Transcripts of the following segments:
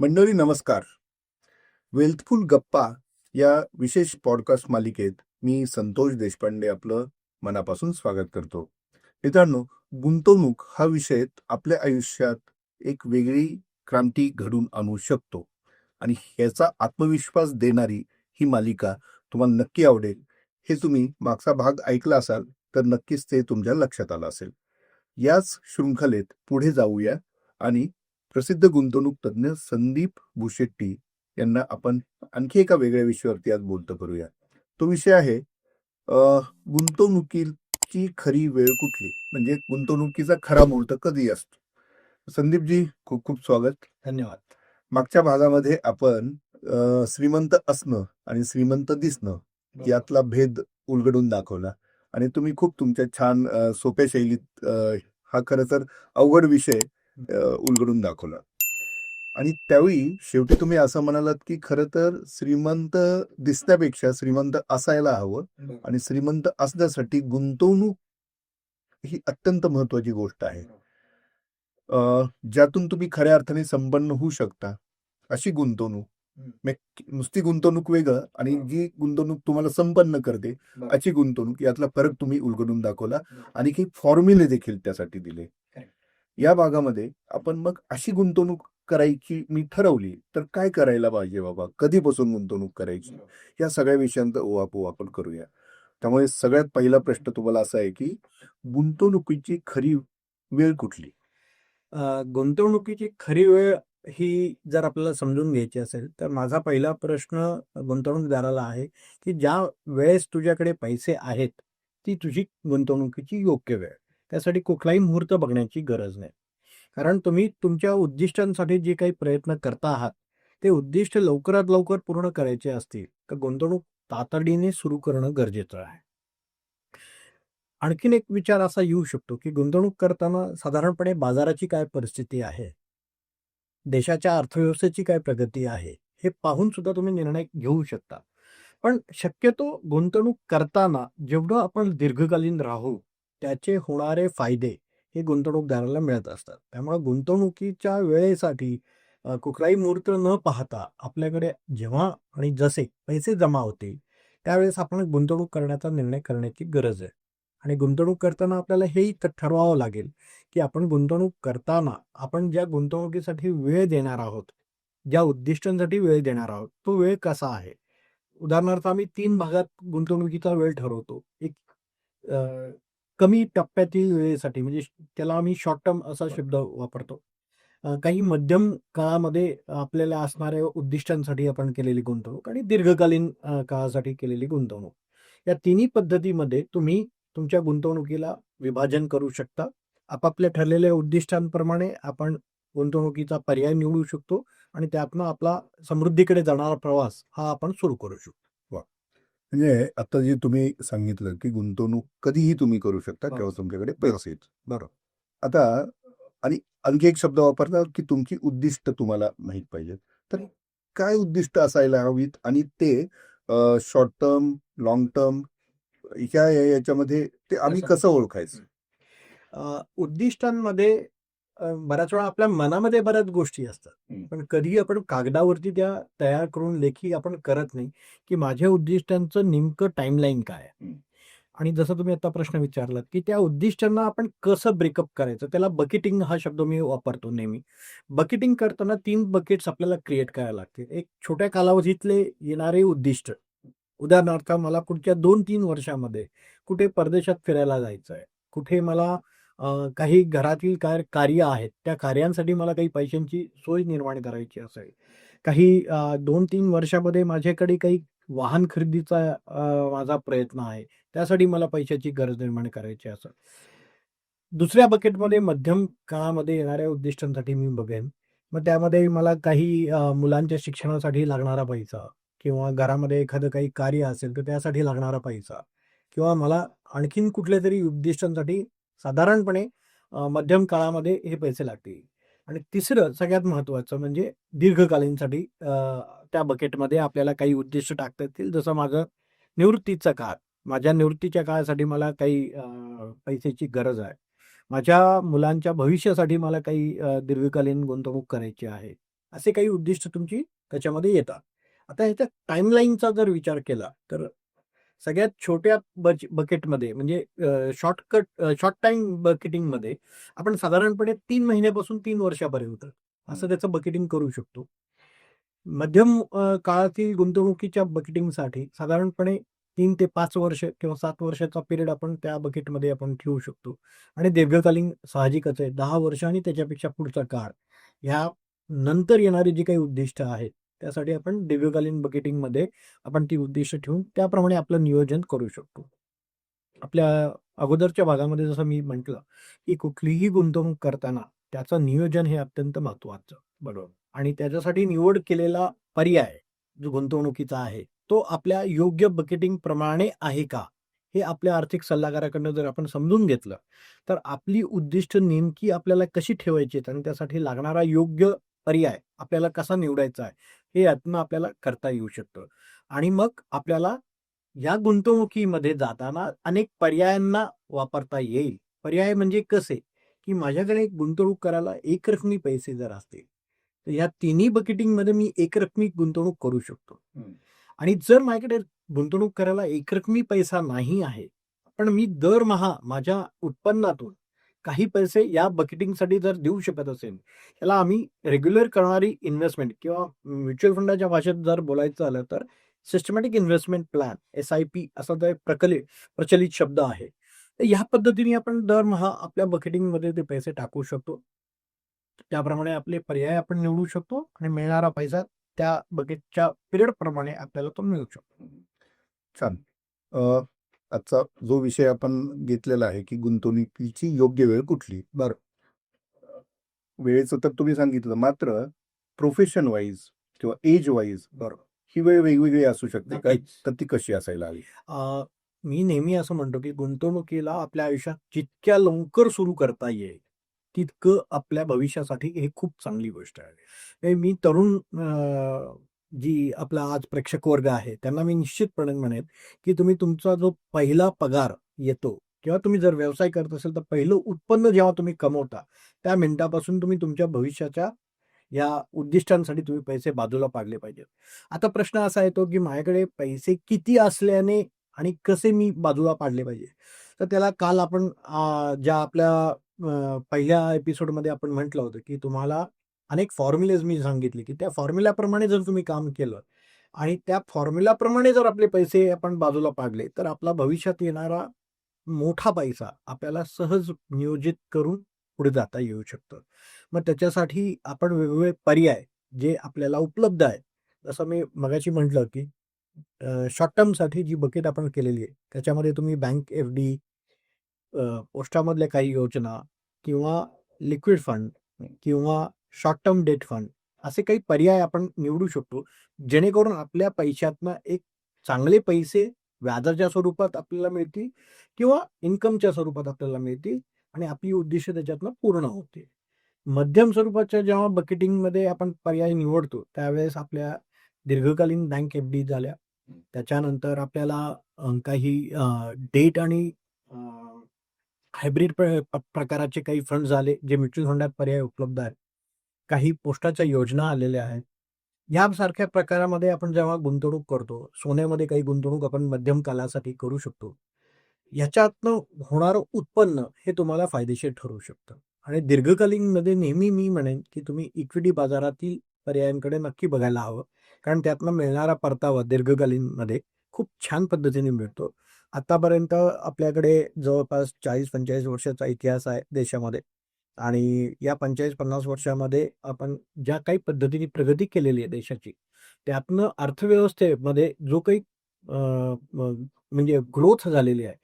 मंडळी नमस्कार. वेल्थफुल गप्पा या विशेष पॉडकास्ट मालिकेत मी संतोष देशपांडे आपलं मनापासून स्वागत करतो. मित्रांनो गुंतवणूक हा विषय आपल्या आयुष्यात एक वेगळी क्रांती घडून आणू शकतो आणि ह्याचा आत्मविश्वास देणारी ही मालिका तुम्हाला नक्की आवडेल. हे तुम्ही मागचा भाग ऐकला असाल तर नक्कीच ते तुमच्या लक्षात आलं असेल. याच शृंखलेत पुढे जाऊया आणि प्रसिद्ध गुंतवणूक तज्ज्ञ संदीप भुशेट्टी यांना आपण आणखी एका वेगळ्या विषयावरती आज बोलतो करूया. तो विषय आहे गुंतवणुकीची खरी वेळ कुठली? म्हणजे गुंतवणुकीचा खरा मुहूर्त कधी असतो? संदीपजी खूप खूप स्वागत. धन्यवाद. मागच्या भागामध्ये आपण श्रीमंत असणं आणि श्रीमंत दिसणं यातला भेद उलगडून दाखवला. आणि तुम्ही खूप तुमच्या छान सोप्या शैलीत हा खरं तर अवघड विषय उलगडून दाखवला आणि त्यावेळी शेवटी तुम्ही असं म्हणालात की खरं तर श्रीमंत दिसण्यापेक्षा श्रीमंत असायला हवं आणि श्रीमंत असण्यासाठी गुंतवणूक ही अत्यंत महत्वाची गोष्ट आहे ज्यातून तुम्ही खऱ्या अर्थाने संपन्न होऊ शकता अशी गुंतवणूक नुसती गुंतवणूक वेगळं आणि. जी गुंतवणूक तुम्हाला संपन्न करते. अशी गुंतवणूक यातला फरक तुम्ही उलगडून दाखवला. आणि काही फॉर्म्युले देखील त्यासाठी दिले. या भागामध्ये आपण मग अशी गुंतवणूक करायची मी ठरवली तर काय करायला पाहिजे बाबा? कधीपासून गुंतवणूक करायची? या सगळ्या विषयांचा ओवापोव आपण करूया. त्यामुळे सगळ्यात पहिला प्रश्न तुम्हाला असा आहे की गुंतवणुकीची खरी वेळ कुठली? गुंतवणुकीची खरी वेळ ही जर आपल्याला समजून घ्यायची असेल तर माझा पहिला प्रश्न गुंतवणूकदाराला आहे की ज्या वेळेस तुझ्याकडे पैसे आहेत ती तुझी गुंतवणुकीची योग्य वेळ. त्यासाठी कुठलाही मुहूर्त बघण्याची गरज नाही. कारण तुम्ही तुमच्या उद्दिष्टांसाठी जे काही प्रयत्न करता आहात ते उद्दिष्ट लवकरात लवकर पूर्ण करायचे असतील तर गुंतवणूक तातडीने सुरू करणं गरजेचं आहे. आणखीन एक विचार असा येऊ शकतो की गुंतवणूक करताना साधारणपणे बाजाराची काय परिस्थिती आहे? देशाच्या अर्थव्यवस्थेची काय प्रगती आहे? हे पाहून सुद्धा तुम्ही निर्णय घेऊ शकता. पण शक्यतो गुंतवणूक करताना जेवढं आपण दीर्घकालीन राहू त्याचे होणारे फायदे हे गुंतवणूकदाराला मिळत असतात. त्यामुळे गुंतवणुकीच्या वेळेसाठी कुठलाही मुहूर्त न पाहता आपल्याकडे जेव्हा आणि जसे पैसे जमा होतील त्यावेळेस आपण गुंतवणूक करण्याचा निर्णय करण्याची गरज आहे. आणि गुंतवणूक करताना आपल्याला हेही ठरवावं लागेल की आपण गुंतवणूक करताना आपण ज्या गुंतवणुकीसाठी वेळ देणार आहोत ज्या उद्दिष्टांसाठी वेळ देणार आहोत तो वेळ कसा आहे? उदाहरणार्थ आम्ही तीन भागात गुंतवणुकीचा वेळ ठरवतो. एक कमी टप्प्यातील वेळेसाठी म्हणजे त्याला आम्ही शॉर्ट टर्म असा शब्द वापरतो. काही मध्यम काळामध्ये आपल्याला असणाऱ्या उद्दिष्टांसाठी आपण केलेली गुंतवणूक आणि दीर्घकालीन काळासाठी केलेली गुंतवणूक. या तिन्ही पद्धतीमध्ये तुम्ही तुमच्या गुंतवणुकीला विभाजन करू शकता. आपापल्या ठरलेल्या उद्दिष्टांप्रमाणे आपण गुंतवणुकीचा पर्याय निवडू शकतो आणि त्यातनं आपला समृद्धीकडे जाणारा प्रवास हा आपण सुरू करू शकतो. म्हणजे आता जे तुम्ही सांगितलं की गुंतवणूक कधीही तुम्ही करू शकता हो. केव्हा तुमच्याकडे पैसे आहेत बरोबर. आता आणि आणखी एक शब्द वापरला की तुमची उद्दिष्ट तुम्हाला माहीत पाहिजे तर काय उद्दिष्ट असायला हवीत आणि ते शॉर्ट टर्म लॉंग टर्म ह्या या- याच्यामध्ये ते आम्ही कसं- ओळखायचं? उद्दिष्टांमध्ये बऱ्याच वेळा आपल्या मनामध्ये बऱ्याच गोष्टी असतात. पण कधी आपण कागदावरती त्या तयार करून लेखी आपण करत नाही की माझ्या उद्दिष्टांचं नेमकं टाइमलाईन काय. आणि जसं तुम्ही आता प्रश्न विचारलात की त्या उद्दिष्टांना आपण कसं ब्रेकअप करायचं? त्याला बकेटिंग हा शब्द मी वापरतो नेहमी. बकेटिंग करताना तीन बकेट्स आपल्याला क्रिएट करायला लागतील. एक छोट्या कालावधीतले येणारे उद्दिष्ट. उदाहरणार्थ मला पुढच्या दोन तीन वर्षामध्ये कुठे परदेशात फिरायला जायचं आहे कुठे मला काही घरातील काय कार्य आहेत त्या कार्यांसाठी मला काही पैशांची सोय निर्माण करायची असेल. काही दोन तीन वर्षामध्ये माझ्याकडे काही वाहन खरेदीचा माझा प्रयत्न आहे त्यासाठी मला पैशाची गरज निर्माण करायची असेल. दुसऱ्या बकेटमध्ये मध्यम काळामध्ये येणाऱ्या उद्दिष्टांसाठी मी बघेन. मग त्यामध्ये मला काही मुलांच्या शिक्षणासाठी लागणारा पैसा किंवा घरामध्ये एखादं काही कार्य असेल तर त्यासाठी लागणारा पैसा किंवा मला आणखीन कुठल्या तरी उद्दिष्टांसाठी साधारणपणे मध्यम काळामध्ये हे पैसे लागतील. आणि तिसरं सगळ्यात महत्त्वाचं म्हणजे दीर्घकालीनसाठी त्या बकेटमध्ये आपल्याला काही उद्दिष्ट टाकता येतील. जसं माझं निवृत्तीचा काळ. माझ्या निवृत्तीच्या काळासाठी मला काही पैशाची गरज आहे. माझ्या मुलांच्या भविष्यासाठी मला काही दीर्घकालीन गुंतवणूक करायची आहे. असे काही उद्दिष्ट तुमची त्याच्यामध्ये येतात. आता ह्याच्या टाईमलाईनचा जर विचार केला तर सगळ्यात छोट्या बच बकेटमध्ये म्हणजे शॉर्टकट शॉर्ट टाईम बकेटिंगमध्ये आपण साधारणपणे तीन महिन्यापासून तीन वर्षापर्यंत असं त्याचं बकेटिंग करू शकतो. मध्यम काळातील गुंतवणुकीच्या बकेटिंगसाठी साधारणपणे तीन ते पाच वर्ष किंवा सात वर्षाचा पिरियड आपण त्या बकेटमध्ये आपण ठेवू शकतो. आणि दीर्घकालीन साहजिकच आहे. दहा वर्ष आणि त्याच्यापेक्षा पुढचा काळ. ह्या नंतर येणारी जी काही उद्दिष्ट आहेत त्यासाठी आपण दीर्घकालीन बकेटिंगमध्ये आपण ती उद्दिष्ट ठेवून त्याप्रमाणे आपलं नियोजन करू शकतो. आपल्या अगोदरच्या भागामध्ये जसं मी म्हटलं की कुठलीही गुंतवणूक करताना त्याचं नियोजन हे अत्यंत महत्वाचं बरोबर? आणि त्याच्यासाठी निवड केलेला पर्याय जो गुंतवणुकीचा आहे तो आपल्या योग्य बकेटिंग प्रमाणे आहे का? हे आपल्या आर्थिक सल्लागाराकडनं जर आपण समजून घेतलं तर आपली उद्दिष्ट नेमकी आपल्याला कशी ठेवायची आणि त्यासाठी लागणारा योग्य पर्याय आपल्याला कसा निवडायचा आहे हे यातनं आपल्याला करता येऊ शकतं. आणि मग आपल्याला या गुंतवणुकीमध्ये जाताना अनेक पर्यायांना वापरता येईल. पर्याय म्हणजे कसे? की माझ्याकडे गुंतवणूक करायला एकरकमी पैसे जर असतील तर या तिन्ही बकेटिंगमध्ये मी एकरकमी गुंतवणूक करू शकतो. आणि जर माझ्याकडे गुंतवणूक करायला एकरकमी पैसा नाही आहे पण मी दरमहा माझ्या उत्पन्नातून काही पैसे या बकेटिंगसाठी जर देऊ शकत असेल याला आम्ही रेग्युलर करणारी इन्व्हेस्टमेंट किंवा म्युच्युअल फंडाच्या भाषेत जर बोलायचं झालं तर systematic investment plan S I P असा जो एक प्रकलित प्रचलित शब्द आहे. तर ह्या पद्धतीने आपण दरमहा आपल्या बकेटिंगमध्ये ते पैसे टाकू शकतो. त्याप्रमाणे आपले पर्याय आपण निवडू शकतो आणि मिळणारा पैसा त्या बकेटच्या पिरियड प्रमाणे आपल्याला तो मिळू शकतो. चालेल आजचा जो विषय आपण घेतलेला आहे की गुंतवणुकीची योग्य वेळ कुठली? बरं. वेळेचं तर तुम्ही सांगितलं मात्र प्रोफेशन वाईज किंवा एज वाईज बरोबर ही वेळ वेगवेगळी असू शकते का? नक्कीच. तर ती कशी असायला हवी? मी नेहमी असं म्हणतो की गुंतवणुकीला आपल्या आयुष्यात जितक्या लवकर सुरू करता येईल तितकं आपल्या भविष्यासाठी हे खूप चांगली गोष्ट आहे. मी तरुण जी आपला आज प्रेक्षक वर्ग आहे त्यांना मी निश्चितपणे म्हणेन की तुम्ही तुमचा जो पहिला पगार येतो किंवा तुम्ही जर व्यवसाय करत असेल तर पहिलं उत्पन्न जेव्हा तुम्ही कमवता त्या मिनिटापासून तुम्ही तुमच्या भविष्याच्या या उद्दिष्टांसाठी तुम्ही पैसे बाजूला पाडले पाहिजेत. आता प्रश्न असा येतो की माझ्याकडे पैसे किती असल्याने आणि कसे मी बाजूला पाडले पाहिजे? तर त्याला काल आपण ज्या आपल्या पहिल्या एपिसोडमध्ये आपण म्हटलं होतं की तुम्हाला अनेक फॉर्म्युलेज मी सांगितले की त्या फॉर्म्युल्याप्रमाणे जर तुम्ही काम केलं आणि त्या फॉर्म्युल्याप्रमाणे जर आपले पैसे आपण बाजूला पाडले तर आपला भविष्यात येणारा मोठा पैसा आपल्याला सहज नियोजित करून पुढे जाता येऊ शकतं. मग त्याच्यासाठी आपण वेगवेगळे पर्याय जे आपल्याला उपलब्ध आहे जसं मी मगाशी म्हटलं की शॉर्ट टर्मसाठी जी बकेट आपण केलेली आहे त्याच्यामध्ये तुम्ही बँक एफ डी पोस्टामधल्या काही योजना किंवा लिक्विड फंड किंवा शॉर्ट टर्म डेट फंड असे काही पर्याय आपण निवडू शकतो. जेणेकरून आपल्या पैशातनं एक चांगले पैसे व्याजाच्या स्वरूपात आपल्याला मिळतील किंवा इन्कमच्या स्वरूपात आपल्याला मिळतील आणि आपली उद्दिष्ट त्याच्यातनं पूर्ण होते मध्यम स्वरूपाच्या जेव्हा बकेटिंगमध्ये आपण पर्याय निवडतो त्यावेळेस आपल्या दीर्घकालीन बँक एफ डी झाल्या. त्याच्यानंतर आपल्याला काही डेट आणि हायब्रिड प्रकाराचे काही फंड झाले जे म्युच्युअल फंडात पर्याय उपलब्ध आहेत. काही पोस्टाच्या योजना आलेल्या आहेत. यासारख्या प्रकारामध्ये आपण जेव्हा गुंतवणूक करतो सोन्यामध्ये काही गुंतवणूक आपण मध्यम कालासाठी करू शकतो. याच्यातनं होणारं उत्पन्न हे तुम्हाला फायदेशीर ठरू शकतं. आणि दीर्घकालीनमध्ये नेहमी मी म्हणेन की तुम्ही इक्विटी बाजारातील पर्यायांकडे नक्की बघायला हवं. कारण त्यातनं मिळणारा परतावा दीर्घकालीनमध्ये खूप छान पद्धतीने मिळतो. आतापर्यंत आपल्याकडे जवळपास चाळीस पंचेचाळीस वर्षाचा इतिहास आहे देशामध्ये. आणि या पंचेचाळीस पन्नास वर्षामध्ये आपण ज्या काही पद्धतीने प्रगती केलेली आहे देशाची त्यातनं अर्थव्यवस्थेमध्ये जो काही म्हणजे ग्रोथ झालेली आहे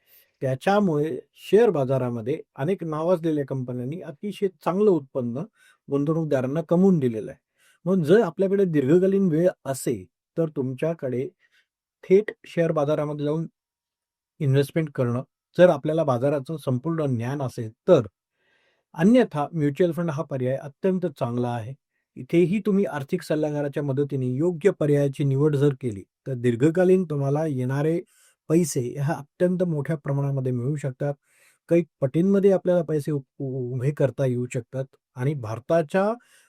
त्याच्यामुळे शेअर बाजारामध्ये अनेक नावाजलेल्या कंपन्यांनी अतिशय चांगलं उत्पन्न गुंतवणूकदारांना कमवून दिलेलं आहे. मग जर आपल्याकडे दीर्घकालीन वेळ असेल तर तुमच्याकडे थेट शेअर बाजारामध्ये जाऊन इन्व्हेस्टमेंट करणं जर आपल्याला बाजाराचं संपूर्ण ज्ञान असेल तर अन्यथा म्युच्युअल फंड हा पर्याय अत्यंत चांगला आहे. इथेही तुम्ही आर्थिक सल्लागाराच्या मदतीने योग्य पर्यायाची निवड जर केली तर दीर्घकालीन तुम्हाला येणारे पैसे ह्या अत्यंत मोठ्या प्रमाणामध्ये मिळू शकतात. काही पटींमध्ये आपल्याला पैसे उभे करता येऊ शकतात आणि भारताच्या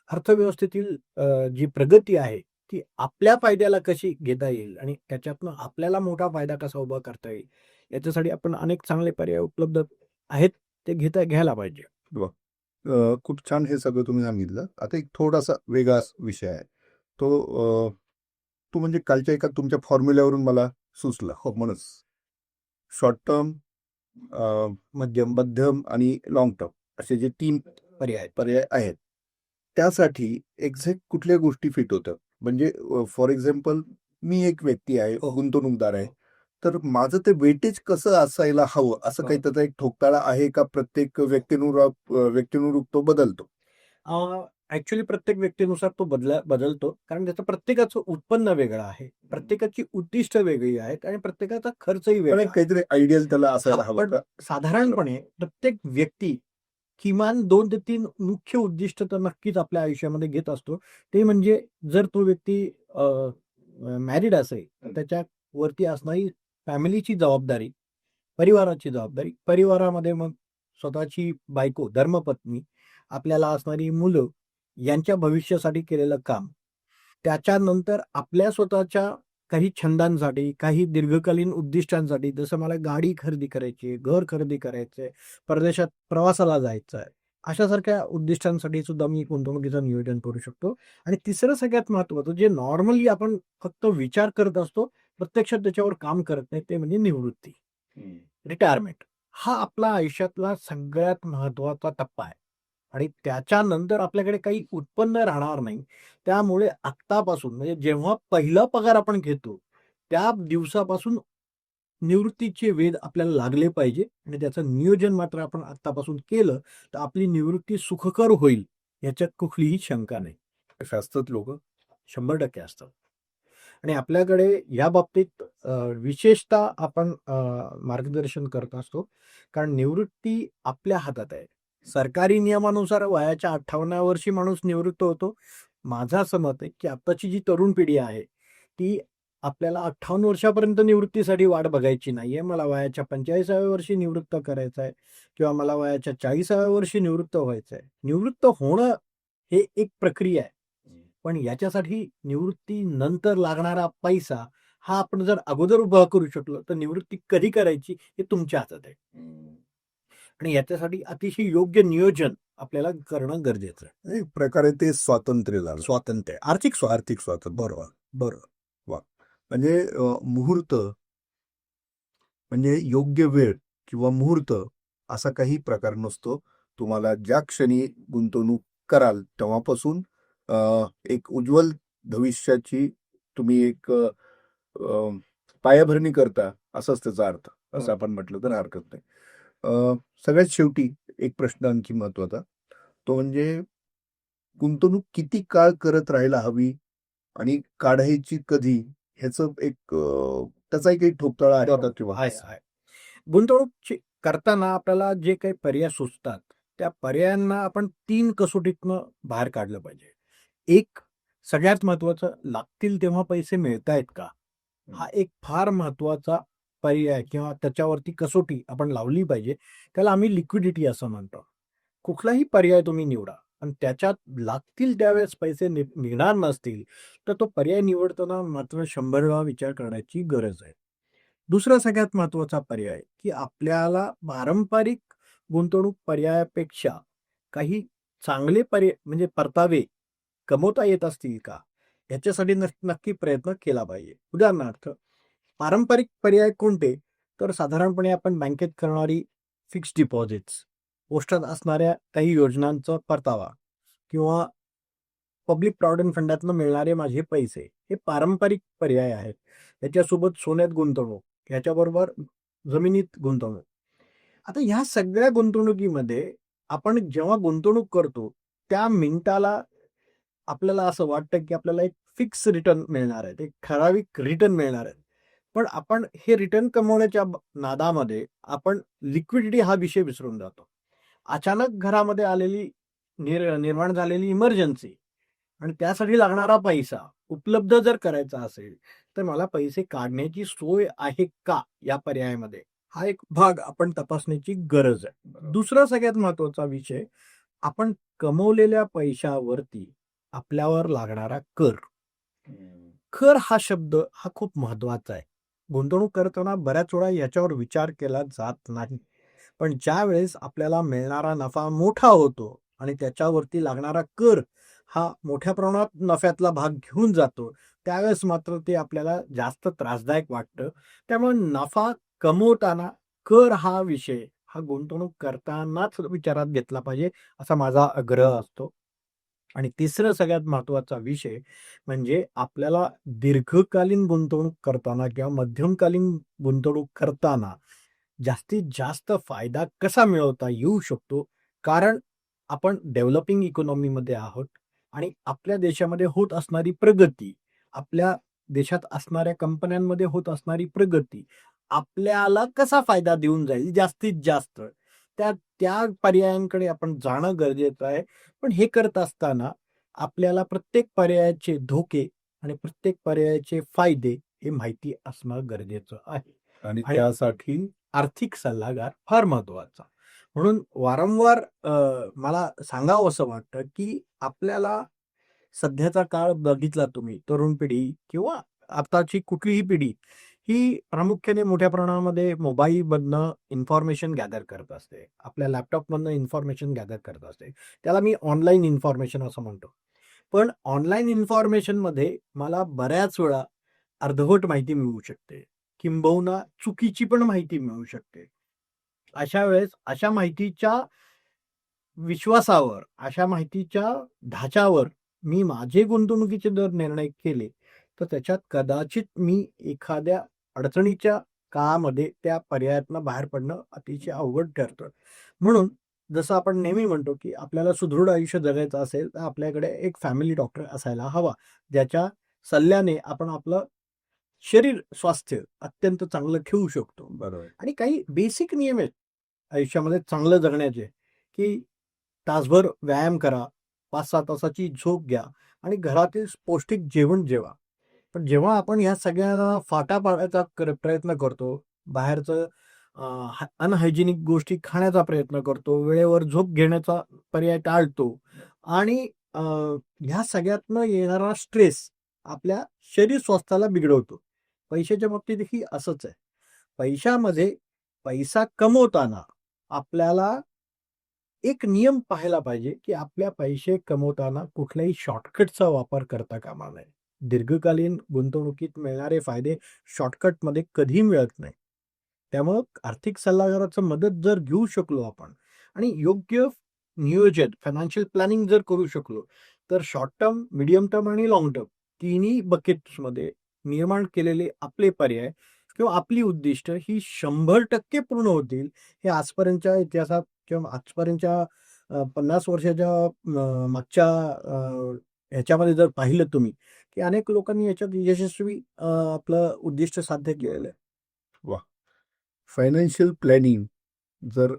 अर्थव्यवस्थेतील जी प्रगती आहे ती आपल्या फायद्याला कशी घेता येईल आणि त्याच्यातनं आपल्याला मोठा फायदा कसा उभा करता येईल याच्यासाठी आपण अनेक चांगले पर्याय उपलब्ध आहेत ते घेता घ्यायला पाहिजे. अ, खूप छान हे सगळं तुम्ही सांगितलं. आता एक थोडासा वेगळा विषय आहे. तो तो म्हणजे कालच्या एका तुमच्या फॉर्म्युल्यावरून मला सुचला हो म्हणूनच. शॉर्ट टर्म मध्यम मध्यम आणि लॉंग टर्म असे जे तीन पर्याय. पर्याय आहेत. त्यासाठी एक्झॅक्ट कुठल्या गोष्टी फिट होतं? म्हणजे फॉर एक्झाम्पल मी एक व्यक्ती आहे हो. गुंतवणूकदार आहे. तर माझं ते वेटेज कसं असायला हवं? असं हो. काही त्याचा एक ठोकताळा आहे का? प्रत्येक व्यक्तीनुरूप व्यक्तीनुरूप तो बदलतो? ऍक्च्युली प्रत्येक व्यक्तीनुसार तो बदला बदलतो. कारण त्याचं प्रत्येकाचं उत्पन्न वेगळं आहे. प्रत्येकाची उद्दिष्ट वेगळी आहेत आणि प्रत्येकाचा खर्चही वेगळा. काहीतरी आयडियल त्याला असायला हवं साधारणपणे प्रत्येक व्यक्ती किमान दोन ते तीन मुख्य उद्दिष्ट तर नक्कीच आपल्या आयुष्यामध्ये घेत असतो. ते म्हणजे जर तो व्यक्ती मॅरिड असेल तर त्याच्यावरती असणारी फॅमिलीची जबाबदारी परिवाराची जबाबदारी. परिवारामध्ये मग स्वतःची बायको धर्मपत्नी आपल्याला असणारी मुलं यांच्या भविष्यासाठी केलेलं काम. त्याच्यानंतर आपल्या स्वतःच्या काही छंदांसाठी काही दीर्घकालीन उद्दिष्टांसाठी जसं मला गाडी खरेदी करायची आहे, घर खरेदी करायचं आहे परदेशात प्रवासाला जायचं आहे अशासारख्या उद्दिष्टांसाठी सुद्धा मी गुंतवणुकीचं नियोजन करू शकतो. आणि तिसरं सगळ्यात महत्त्वाचं जे नॉर्मली आपण फक्त विचार करत असतो प्रत्यक्षात त्याच्यावर काम करत नाही ते म्हणजे निवृत्ती. रिटायरमेंट हा आपला आयुष्यातला सगळ्यात महत्त्वाचा टप्पा आहे. आणि त्याच्यानंतर आपल्याकडे काही उत्पन्न राहणार नाही. त्यामुळे आत्तापासून म्हणजे जेव्हा पहिला पगार आपण घेतो त्या दिवसापासून निवृत्तीचे वेध आपल्याला लागले पाहिजे. आणि त्याचं नियोजन मात्र आपण आत्तापासून केलं तर आपली निवृत्ती सुखकर होईल याच्यात कुठलीही शंका नाही. असे असतात लोक? शंभर टक्के असतात. आणि आपल्याकडे या बाबतीत विशेषतः आपण मार्गदर्शन करत असतो. कारण निवृत्ती आपल्या हातात आहे. सरकारी नियमानुसार वयाच्या अठ्ठावन्न वर्षी माणूस निवृत्त होतो. माझं असं मत आहे की आत्ताची जी तरुण पिढी आहे ती आपल्याला अठ्ठावन्न वर्षापर्यंत निवृत्तीसाठी वाट बघायची नाहीये. मला वयाच्या पंचेचाळीसाव्या वर्षी निवृत्त करायचं आहे किंवा मला वयाच्या चाळीसाव्या वर्षी निवृत्त व्हायचं आहे. निवृत्त होणं हे एक प्रक्रिया आहे. पण याच्यासाठी निवृत्ती नंतर लागणारा पैसा हा आपण जर अगोदर उभा करू शकलो तर निवृत्ती कधी करायची हे तुमच्या हातात आहे. आणि याच्यासाठी अतिशय योग्य नियोजन आपल्याला करणं गरजेचं आहे. एक प्रकारे ते स्वातंत्र्य झालं स्वातंत्र्य आर्थिक स्वातंत्र्य आर्थिक स्वातंत्र्य बरोबर बरोबर म्हणजे अ, मुहूर्त म्हणजे योग्य वेळ किंवा मुहूर्त असा काही प्रकार नसतो. तुम्हाला ज्या क्षणी गुंतवणूक कराल तेव्हापासून एक उज्ज्वल भविष्याची तुम्ही एक पायाभरणी करता असाच त्याचा अर्थ. असं आपण म्हटलं तर हरकत नाही. सगळ्यात शेवटी एक प्रश्न आणखी महत्त्वाचा तो म्हणजे गुंतवणूक किती काळ करत राहायला हवी आणि काढायची कधी ह्याचं एक अ, त्याचाही काही ठोकताळा आहे का किंवा गुंतवणूक करताना आपल्याला जे काही पर्याय सुचतात त्या पर्यायांना आपण तीन कसोटीतनं बाहेर काढलं पाहिजे. एक सगळ्यात महत्वाचं लागतील तेव्हा पैसे मिळत आहेत का? हा एक फार महत्त्वाचा पर्याय किंवा त्याच्यावरती कसोटी आपण लावली पाहिजे. त्याला आम्ही लिक्विडिटी असं म्हणतो. कुठलाही पर्याय तुम्ही निवडा. आणि त्याच्यात लागतील त्यावेळेस पैसे निघणार नसतील तर तो पर्याय निवडताना मात्र शंभर वेळा विचार करण्याची गरज आहे. दुसरा सगळ्यात महत्त्वाचा पर्याय की आपल्याला पारंपरिक गुंतवणूक पर्यायापेक्षा काही चांगले पर्याय म्हणजे परतावे कमवता येत असतील का? याच्यासाठी नक्की नक्की प्रयत्न केला पाहिजे. उदाहरणार्थ पारंपरिक पर्याय कोणते? तर साधारणपणे आपण बँकेत करणारी फिक्स डिपॉझिट्स पोस्टात असणाऱ्या काही योजनांचा परतावा किंवा पब्लिक प्रॉव्हिडंट फंडातनं मिळणारे माझे पैसे हे पारंपरिक पर्याय आहेत. याच्यासोबत सोन्यात गुंतवणूक याच्याबरोबर जमिनीत गुंतवणूक. आता ह्या सगळ्या गुंतवणुकीमध्ये आपण जेव्हा गुंतवणूक करतो त्या मिनिटाला आपल्याला असं वाटतं की आपल्याला एक फिक्स रिटर्न मिळणार आहे एक ठराविक रिटर्न मिळणार आहे. पण आपण हे रिटर्न कमवण्याच्या नादामध्ये आपण लिक्विडिटी हा विषय विसरून जातो. अचानक घरामध्ये आलेली निर निर्माण झालेली इमर्जन्सी आणि त्यासाठी लागणारा पैसा उपलब्ध जर करायचा असेल तर मला पैसे काढण्याची सोय आहे का या पर्यायामध्ये? हा एक भाग आपण तपासण्याची गरज आहे. दुसरा सगळ्यात महत्त्वाचा विषय आपण कमवलेल्या पैशावरती आपल्यावर लागणारा कर. कर हा शब्द हा खूप महत्त्वाचा आहे. गुंतवणूक करताना बऱ्याच वेळा याच्यावर विचार केला जात नाही. पण ज्या वेळेस आपल्याला मिळणारा नफा मोठा होतो आणि त्याच्यावरती लागणारा कर हा मोठ्या प्रमाणात नफ्यातला भाग घेऊन जातो त्यावेळेस मात्र ते आपल्याला जास्त त्रासदायक वाटतं. त्यामुळे नफा कमवताना कर हा विषय हा गुंतवणूक करतानाच विचारात घेतला पाहिजे असा माझा आग्रह असतो. आणि तिसरं सगळ्यात महत्त्वाचा विषय म्हणजे आपल्याला दीर्घकालीन गुंतवणूक करताना किंवा मध्यमकालीन गुंतवणूक करताना जास्तीत जास्त फायदा कसा मिळवता येऊ शकतो? कारण आपण डेव्हलपिंग इकॉनॉमीमध्ये आहोत आणि आपल्या देशामध्ये होत असणारी प्रगती आपल्या देशात असणाऱ्या कंपन्यांमध्ये होत असणारी प्रगती आपल्याला कसा फायदा देऊन जाईल जास्तीत जास्त? त्या त्या पर्यायांकडे आपण जाणं गरजेचं आहे. पण हे करत असताना आपल्याला प्रत्येक पर्यायाचे धोके आणि प्रत्येक पर्यायाचे फायदे हे माहिती असणं गरजेचं आहे. आणि त्यासाठी आर्थिक सल्लागार फार महत्त्वाचा म्हणून वारंवार मला सांगावं असं वाटतं की आपल्याला सध्याचा काळ बघितला तुम्ही तरुण पिढी किंवा आताची कुठलीही पिढी ही प्रामुख्याने मोठ्या प्रमाणामध्ये मोबाईलमधनं इन्फॉर्मेशन गॅदर करत असते. आपल्या लॅपटॉपमधनं इन्फॉर्मेशन गॅदर करत असते. त्याला मी ऑनलाईन इन्फॉर्मेशन असं म्हणतो. पण ऑनलाईन इन्फॉर्मेशनमध्ये मला बऱ्याच वेळा अर्धवट माहिती मिळू शकते. किंबहुना चुकीची पण माहिती मिळू शकते. अशा वेळेस अशा माहितीच्या विश्वासावर अशा माहितीच्या ढाच्यावर मी माझे गुंतवणुकीचे जर निर्णय केले तर त्याच्यात कदाचित मी एखाद्या अडचणीच्या काळामध्ये त्या पर्यायातनं बाहेर पडणं अतिशय अवघड ठरतं. म्हणून जसं आपण नेहमी म्हणतो की आपल्याला सुदृढ आयुष्य जगायचं असेल तर आपल्याकडे एक फॅमिली डॉक्टर असायला हवा ज्याच्या सल्ल्याने आपण आपलं शरीर स्वास्थ्य अत्यंत चांगलं ठेवू शकतो. बरोबर. आणि काही बेसिक नियम आहेत आयुष्यामध्ये चांगलं जगण्याचे की तासभर व्यायाम करा पाच सहा तासाची झोप घ्या आणि घरातील पौष्टिक जेवण जेवा. पण जेव्हा आपण ह्या सगळ्यांना फाटा पाडायचा कर- प्रयत्न करतो बाहेरचं अनहायजेनिक गोष्टी खाण्याचा प्रयत्न करतो वेळेवर झोप घेण्याचा पर्याय टाळतो आणि ह्या सगळ्यातनं येणारा स्ट्रेस आपल्या शरीर स्वास्थ्याला बिघडवतो. पैशाच्या बाबतीतही असंच आहे. पैशामध्ये पैसा कमवताना आपल्याला एक नियम पाहायला पाहिजे की आपल्या पैसे कमवताना कुठल्याही शॉर्टकटचा वापर करता कामा नये. दीर्घकालीन गुंतवणुकीत मिळणारे फायदे शॉर्टकटमध्ये कधी मिळत नाही. त्यामुळं आर्थिक सल्लागाराचं मदत जर घेऊ शकलो आपण आणि योग्य नियोजन फायनान्शियल प्लॅनिंग जर करू शकलो तर शॉर्ट टर्म मिडियम टर्म आणि लॉंग टर्म तिन्ही बकेट्समध्ये निर्माण केलेले आपले पर्याय किंवा आपली उद्दिष्ट ही शंभर टक्के पूर्ण होतील हे आजपर्यंतच्या इतिहासात किंवा आजपर्यंतच्या पन्नास वर्षाच्या मागच्या ह्याच्यामध्ये जर पाहिलं तुम्ही की अनेक लोकांनी याच्यात यशस्वी आपलं उद्दिष्ट साध्य केलेलं आहे. वा फायनान्शियल प्लॅनिंग जर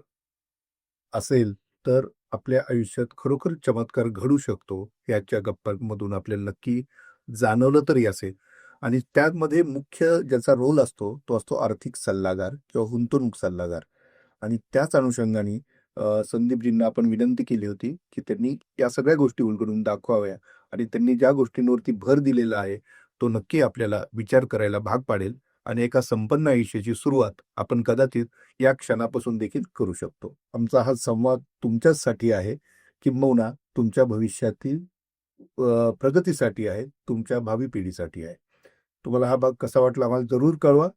असेल तर आपल्या आयुष्यात खरोखर चमत्कार घडू शकतो याच्या गप्पांमधून आपल्याला नक्की जाणवलं तरी असेल. आणि त्यामध्ये मुख्य ज्याचा रोल असतो तो असतो आर्थिक सल्लागार किंवा गुंतवणूक सल्लागार. आणि त्याच अनुषंगाने संदीपजींना आपण विनंती केली होती की त्यांनी या सगळ्या गोष्टी उलगडून दाखवाव्या. आणि त्यांनी ज्या गोष्टींवरती भर दिलेला आहे तो नक्की आपल्याला विचार करायला भाग पाडेल आणि एका संपन्न आयुष्याची सुरुवात आपण कदाचित या क्षणापासून देखील करू शकतो. आमचा हा संवाद तुमच्याचसाठी आहे किंबहुना तुमच्या भविष्यातील प्रगतीसाठी आहे तुमच्या भावी पिढीसाठी आहे. तुम्हाला हा भाग कसा वाटला आम्हाला जरूर कळवा.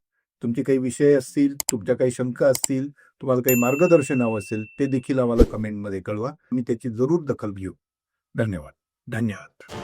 तुमचे काही विषय असतील तुमच्या काही शंका असतील तुम्हाला काही मार्गदर्शन हवं असेल ते देखील आम्हाला कमेंटमध्ये कळवा. मी त्याची जरूर दखल घेऊ. धन्यवाद. धन्यवाद